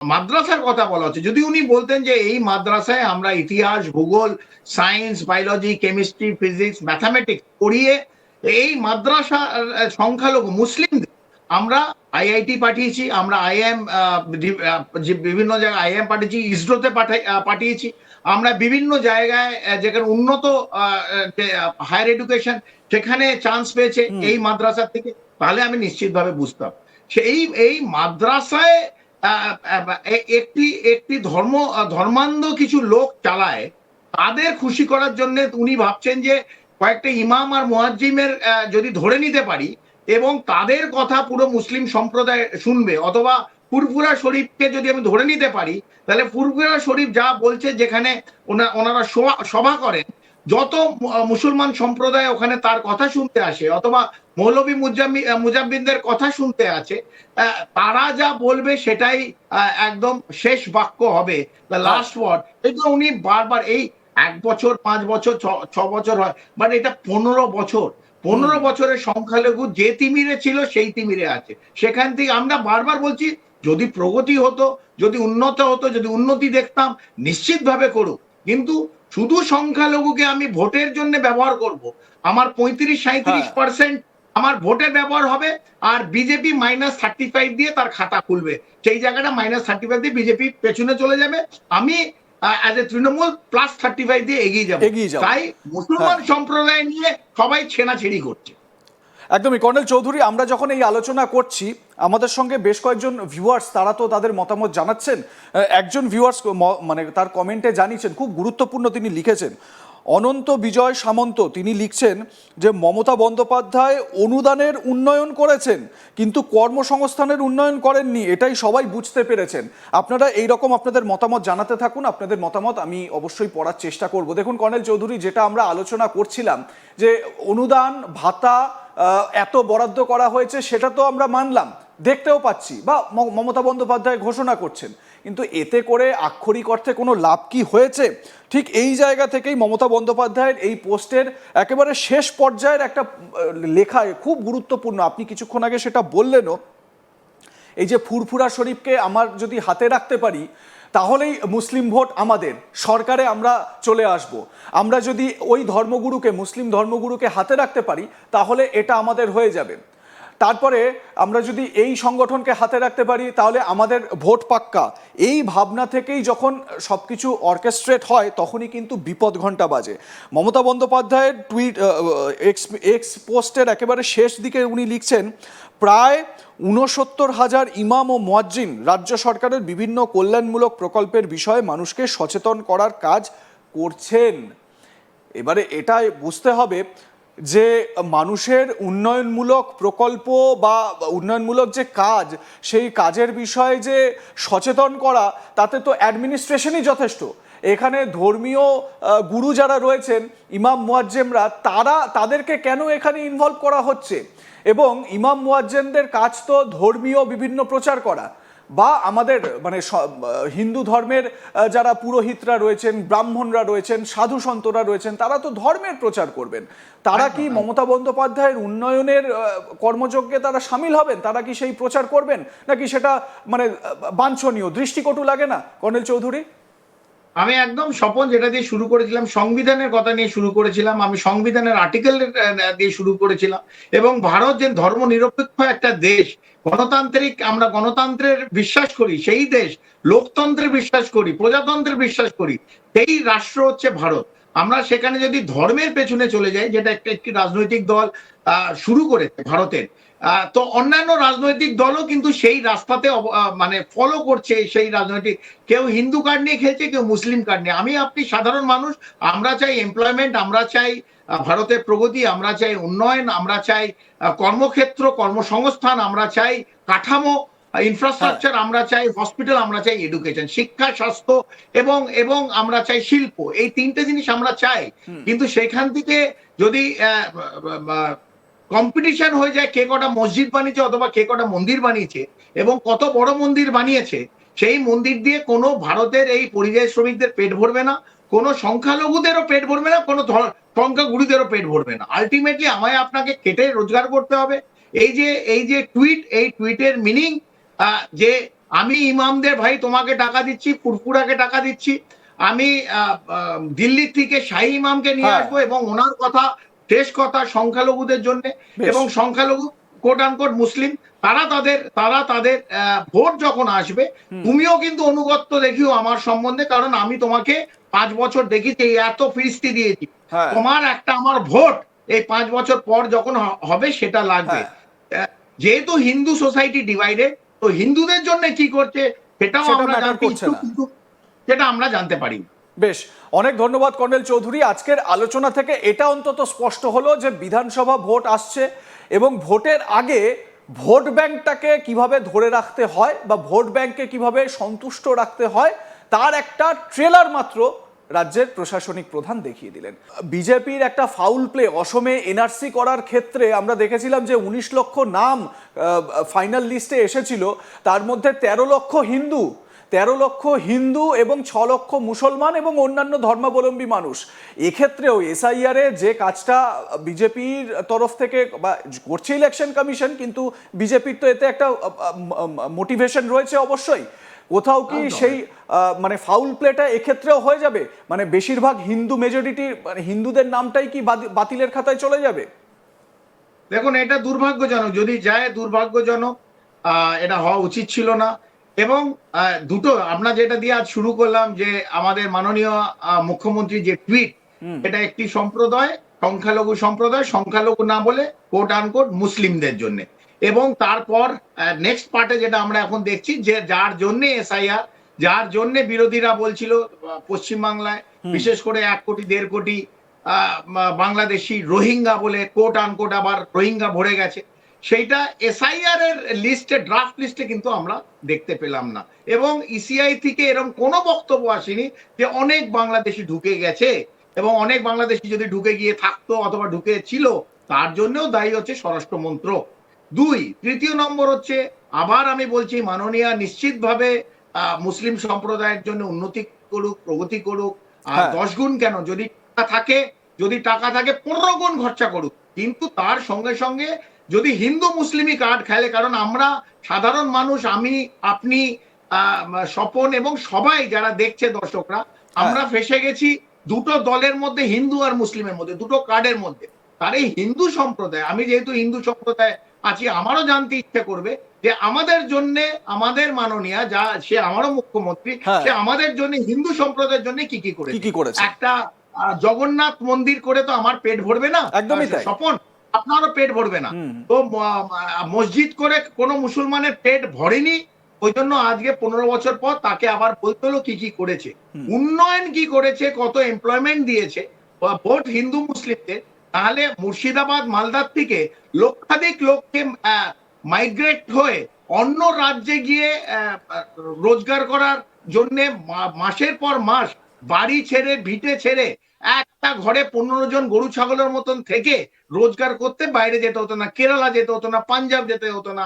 মাদ্রাসার কথা বলা হচ্ছে। যদি উনি বলতেন যে এই মাদ্রাসায় আমরা ইতিহাস ভূগোল science biology chemistry physics mathematics পড়িয়ে এই মাদ্রাসা সংখ্যালঘু মুসলিমদের আমরা আইআইটি পাঠিয়েছি আমরা আইএম বিভিন্ন জায়গায় আইএম পাঠিয়েছি ইসরোতে পাঠাই পাঠিয়েছি। আমরা বিভিন্ন জায়গায় যেখানে উন্নত হায়ার এডুকেশন সেখানে চান্স পেয়েছে এই মাদ্রাসা থেকে। তাহলে আমি নিশ্চিতভাবে বুঝতাম। সেই এই মাদ্রাসায় একটি একটি ধর্ম ধর্মান্ধ কিছু লোক চালায়, তাদের খুশি করার জন্য উনি ভাবছেন যে কয়েকটা ইমাম আর মুয়াজ্জিমের যদি ধরে নিতে পারি এবং তাদের কথা পুরো মুসলিম সম্প্রদায় শুনবে অথবা ফুরফুরা শরীফকে যদি আমি ধরে নিতে পারি, তাহলে ফুরফুরা শরীফ যা বলছে যেখানে ওনা- ওনারা সভা করেন যত মুসলমান সম্প্রদায় ওখানে তার কথা শুনতে আসে অথবা মৌলভী মুজাম্মি মুজাম্মিনদের কথা শুনতে আছে তারা যা বলবে সেটাই একদম শেষ বাক্য হবে দ্য লাস্ট ওয়ার্ড এগুলো উনি বারবার এই এক বছর পাঁচ বছর ছ- ছ বছর হয় বাট এটা পনেরো বছর। পনেরো বছরের সংখ্যালঘু যে তিমিরে ছিল সেই তিমিরে আছে। সেখান থেকে আমরা বারবার বলছি যদি প্রগতি হতো যদি উন্নত হতো যদি উন্নতি দেখতাম নিশ্চিতভাবে করুক। কিন্তু শুধু সংখ্যালঘুকে আমি ভোটের জন্য ব্যবহার করব। আমার পঁয়ত্রিশ সাঁত্রিশ হ্যাঁ। পার্সেন্ট আমার ভোটের ব্যবহার হবে আর বিজেপি মাইনাস থার্টি ফাইভ দিয়ে তার খাতা খুলবে। সেই জায়গাটা মাইনাস থার্টি ফাইভ দিয়ে বিজেপি পেছনে চলে যাবে। আমি as a Trinamool plus thirty five দিয়ে এগিয়ে যাব। তাই মুসলমান হ্যাঁ। সম্প্রদায় নিয়ে সবাই ছেনাছেড়ি করছে। একদমই, কর্নেল চৌধুরী, আমরা যখন এই আলোচনা করছি, আমাদের সঙ্গে বেশ কয়েকজন ভিউয়ার্স তারা তো তাদের মতামত জানাচ্ছেন। একজন ভিউয়ার্স মানে তার কমেন্টে জানিয়েছেন, খুব গুরুত্বপূর্ণ তিনি লিখেছেন। অনন্ত বিজয় সামন্ত, তিনি লিখছেন যে, মমতা বন্দ্যোপাধ্যায় অনুদানের উন্নয়ন করেছেন, কিন্তু কর্মসংস্থানের উন্নয়ন করেননি, এটাই সবাই বুঝতে পেরেছেন। আপনারা এই রকম আপনাদের মতামত জানাতে থাকুন, আপনাদের মতামত আমি অবশ্যই পড়ার চেষ্টা করব। দেখুন, কর্নেল চৌধুরী, যেটা আমরা আলোচনা করছিলাম, যে অনুদান, ভাতা এত বরাদ্দ করা হয়েছে, সেটা তো আমরা মানলাম, দেখতেও পাচ্ছি, বা মমতা বন্দ্যোপাধ্যায় ঘোষণা করছেন। কিন্তু এতে করে আক্ষরিক অর্থে কোনো লাভ কি হয়েছে? ঠিক এই জায়গা থেকেই মমতা বন্দ্যোপাধ্যায়ের এই পোস্টের একেবারে শেষ পর্যায়ের একটা লেখায় খুব গুরুত্বপূর্ণ। আপনি কিছুক্ষণ আগে সেটা বললেনও, এই যে ফুরফুরা শরীফকে আমার যদি হাতে রাখতে পারি তাহলেই মুসলিম ভোট আমাদের। সরকারে আমরা চলে আসব। আমরা যদি ওই ধর্মগুরুকে, মুসলিম ধর্মগুরুকে হাতে রাখতে পারি, তাহলে এটা আমাদের হয়ে যাবে। তারপরে আমরা যদি এই সংগঠনকে হাতে রাখতে পারি, তাহলে আমাদের ভোট পাক্কা। এই ভাবনা থেকেই যখন সব কিছু অর্কেস্ট্রেট হয়, তখনই কিন্তু বিপদ ঘণ্টা বাজে। মমতা বন্দ্যোপাধ্যায়ের টুইট এক্স এক্স পোস্টের একেবারে শেষ দিকে উনি লিখছেন, প্রায় ঊনসত্তর হাজার ইমাম ও মুয়াজ্জিন রাজ্য সরকারের বিভিন্ন কল্যাণমূলক প্রকল্পের বিষয়ে মানুষকে সচেতন করার কাজ করছেন। এবারে এটাই বুঝতে হবে যে মানুষের উন্নয়নমূলক প্রকল্প বা উন্নয়নমূলক যে কাজ, সেই কাজের বিষয়ে যে সচেতন করা, তাতে তো অ্যাডমিনিস্ট্রেশনই যথেষ্ট। এখানে ধর্মীয় গুরু যারা রয়েছেন, ইমাম, মুয়াজ্জেমরা, তারা, তাদেরকে কেন এখানে ইনভলভ করা হচ্ছে? এবং ইমাম, মুয়াজ্জেমদের কাজ তো ধর্মীয় বিভিন্ন প্রচার করা। বা আমাদের মানে হিন্দু ধর্মের যারা পুরোহিতরা রয়েছেন ব্রাহ্মণরা রয়েছেন সাধু সন্তরা রয়েছেন তারা তো ধর্মের প্রচার করবেন। তারা কি মমতা বন্দ্যোপাধ্যায়ের উন্নয়নের কর্মযজ্ঞে তারা সামিল হবেন? তারা কি সেই প্রচার করবেন? নাকি সেটা মানে বাঞ্ছনীয়? দৃষ্টিকটু লাগে না? কর্নেল চৌধুরী? আমি একদম স্বপন যেটা দিয়ে শুরু করেছিলাম, সংবিধানের কথা নিয়ে শুরু করেছিলাম, আমি সংবিধানের আর্টিকেল দিয়ে শুরু করেছিলাম। এবং ভারত যে ধর্ম নিরপেক্ষ একটা দেশ, গণতান্ত্রিক আমরা গণতন্ত্রের বিশ্বাস করি, সেই দেশ লোকতন্ত্রে বিশ্বাস করি, প্রজাতন্ত্রে বিশ্বাস করি, সেই রাষ্ট্র হচ্ছে ভারত। আমরা সেখানে যদি ধর্মের পেছনে চলে যাই, যেটা একটা একটি রাজনৈতিক দল শুরু করেছে ভারতের তো অন্যান্য রাজনৈতিক দলও কিন্তু সেই রাস্তাতে মানে ফলো করছে সেই রাজনৈতিক। কেউ হিন্দু কার্ড নিয়ে খেলছে কেউ মুসলিম কার্ড নিয়ে। আমি আপনি সাধারণ মানুষ আমরা চাই এমপ্লয়মেন্ট আমরা চাই ভারতের প্রগতি আমরা চাই উন্নয়ন আমরা চাই কর্মক্ষেত্র কর্মসংস্থান আমরা চাই কাঠামো ইনফ্রাস্ট্রাকচার আমরা চাই হসপিটাল আমরা চাই এডুকেশন শিক্ষা স্বাস্থ্য এবং এবং আমরা চাই শিল্প। এই তিনটে জিনিস আমরা চাই। কিন্তু সেখান থেকে যদি কম্পিটিশন হয়ে যায় কে কটা মসজিদ বানিয়েছে অথবা কে কটা মন্দির বানিয়েছে এবং কত বড় মন্দির বানিয়েছে সেই মন্দির দিয়ে কোনো ভারতের এই পরিযায়ী শ্রমিকদের পেট ভরবে না কোনো সংখ্যালঘুদেরও পেট ভরবে না কোনো সংখ্যাগুরুদেরও পেট ভরবে না আলটিমেটলি আমায় আপনাকে কেটে রোজগার করতে হবে এই যে এই যে টুইট এই টুইটের মিনিং যে আমি ইমামদের ভাই তোমাকে টাকা দিচ্ছি ফুরফুরাকে টাকা দিচ্ছি আমি আহ, আহ, দিল্লি থেকে শাহী ইমামকে নিয়ে হ্যাঁ। আসব এবং ওনার কথা শেষ কথা সংখ্যালঘুদের জন্য এবং সংখ্যালঘু কোট আনকোট মুসলিম তারা তাদের তারা তাদের ভোট যখন আসবে তুমিও কিন্তু অনুগত্য দেখিও আমার সম্বন্ধে কারণ আমি তোমাকে পাঁচ বছর দেখেছি এত ফিরিস্তি দিয়েছি হ্যাঁ। তোমার একটা আমার ভোট এই পাঁচ বছর পর যখন হবে সেটা লাগবে হ্যাঁ। যেহেতু হিন্দু সোসাইটি ডিভাইডেড তো হিন্দুদের জন্য কি করছে সেটাও আমরা জানতে ইচ্ছুক কিন্তু সেটা আমরা জানতে পারি। বেশ, অনেক ধন্যবাদ কর্নেল চৌধুরী। আজকের আলোচনা থেকে এটা অন্তত স্পষ্ট হলো যে বিধানসভা ভোট আসছে এবং ভোটের আগে ভোট ব্যাংকটাকে কীভাবে ধরে রাখতে হয় বা ভোট ব্যাংককে কীভাবে সন্তুষ্ট রাখতে হয়, তার একটা ট্রেলার মাত্র রাজ্যের প্রশাসনিক প্রধান দেখিয়ে দিলেন। বিজেপির একটা ফাউল প্লে, অসমে এনআরসি করার ক্ষেত্রে আমরা দেখেছিলাম যে উনিশ লক্ষ নাম ফাইনাল লিস্টে এসেছিল, তার মধ্যে তেরো লক্ষ হিন্দু তেরো লক্ষ হিন্দু এবং ছ লক্ষ মুসলমান এবং অন্যান্য ধর্মাবলম্বী মানুষ। এক্ষেত্রেও এসআইআর এ যে কাজটা বিজেপির তরফ থেকে বা করছে ইলেকশন কমিশন কিন্তু বিজেপির তো এতে একটা মোটিভেশন রয়েছে অবশ্যই। কোথাও কি সেই মানে ফাউল প্লেটা এক্ষেত্রেও হয়ে যাবে? মানে বেশিরভাগ হিন্দু মেজরিটি মানে হিন্দুদের নামটাই কি বাতি- বাতিলের খাতায় চলে যাবে? দেখুন এটা দুর্ভাগ্যজনক। যদি যায় দুর্ভাগ্যজনক এটা হওয়া উচিত ছিল না। এবং দুটো আমরা যেটা দিয়ে আজ শুরু করলাম যে আমাদের মাননীয় মুখ্যমন্ত্রী যে টুইট এটা একটি সম্প্রদায় সংখ্যালঘু সম্প্রদায় সংখ্যালঘু না বলে কোট আনকোট মুসলিমদের জন্য। এবং তারপর নেক্সট পার্টে যেটা আমরা এখন দেখছি যে যার জন্য এসআইআর যার জন্য বিরোধীরা বলছিল পশ্চিমবাংলায় বিশেষ করে এক কোটি দেড় কোটি আহ, বাংলাদেশি রোহিঙ্গা বলে কোট আনকোট আবার রোহিঙ্গা ভরে গেছে। সেইটা এসআইআর এর লিস্টে ড্রাফট লিস্টে কিন্তু আমরা দেখতে পেলাম না। এবং ইসিআই থেকে এরকম কোনো বক্তব্য আসেনি যে অনেক বাংলাদেশি ঢুকে গেছে এবং অনেক বাংলাদেশি যদি ঢুকে গিয়ে থাকতো অথবা ঢুকে ছিল তার জন্যও দায়ী হচ্ছে স্বরাষ্ট্র মন্ত্রক। দুই তৃতীয় নম্বর হচ্ছে আবার আমি বলছি মাননীয়া নিশ্চিতভাবে মুসলিম সম্প্রদায়ের জন্য উন্নতি করুক প্রগতি করুক আর হ্যাঁ। দশ গুণ কেন? যদি টাকা থাকে যদি টাকা থাকে পনেরো গুণ খরচা করুক। কিন্তু তার সঙ্গে সঙ্গে যদি হিন্দু মুসলিমই কার্ড খেলে কারণ আমরা সাধারণ মানুষ আমি আপনি আহ, স্বপন এবং সবাই যারা দেখছে দর্শকরা আমরা ফেসে গেছি দুটো দলের মধ্যে হিন্দু আর মুসলিমের মধ্যে দুটো কার্ডের মধ্যে। তার এই হিন্দু সম্প্রদায় আমি যেহেতু হিন্দু সম্প্রদায় আছি আমারও জানতে ইচ্ছে করবে যে আমাদের জন্য আমাদের মাননীয়া যা সে আমারও মুখ্যমন্ত্রী হ্যাঁ। সে আমাদের জন্য হিন্দু সম্প্রদায়ের জন্য কি কি করে কি কি করেছে? একটা জগন্নাথ মন্দির করে তো আমার পেট ভরবে না? একদমই স্বপন আপনারও পেট ভরবে না। তো মসজিদ করে কোনো মুসলমানের পেট ভরেনি ওই জন্য আজকে পনেরো বছর পর তাকে আবার বলতে হলো কি কি করেছে। উন্নয়ন কি করেছে কত এমপ্লয়মেন্ট দিয়েছে ভোট হিন্দু মুসলিমদের তাহলে মুর্শিদাবাদ মালদার থেকে লক্ষাধিক লোককে মাইগ্রেট হয়ে অন্য রাজ্যে গিয়ে রোজগার করার জন্য মাসের পর মাস বাড়ি ছেড়ে ভিটে ছেড়ে একটা ঘরে পনেরো জন গরু ছাগলের মতন থেকে রোজগার করতে বাইরে যেতে হতো না, কেরালা যেতে হতো না, পাঞ্জাব যেতে হতো না